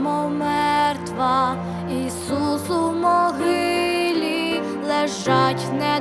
мов мертва, Ісус у могилі лежать не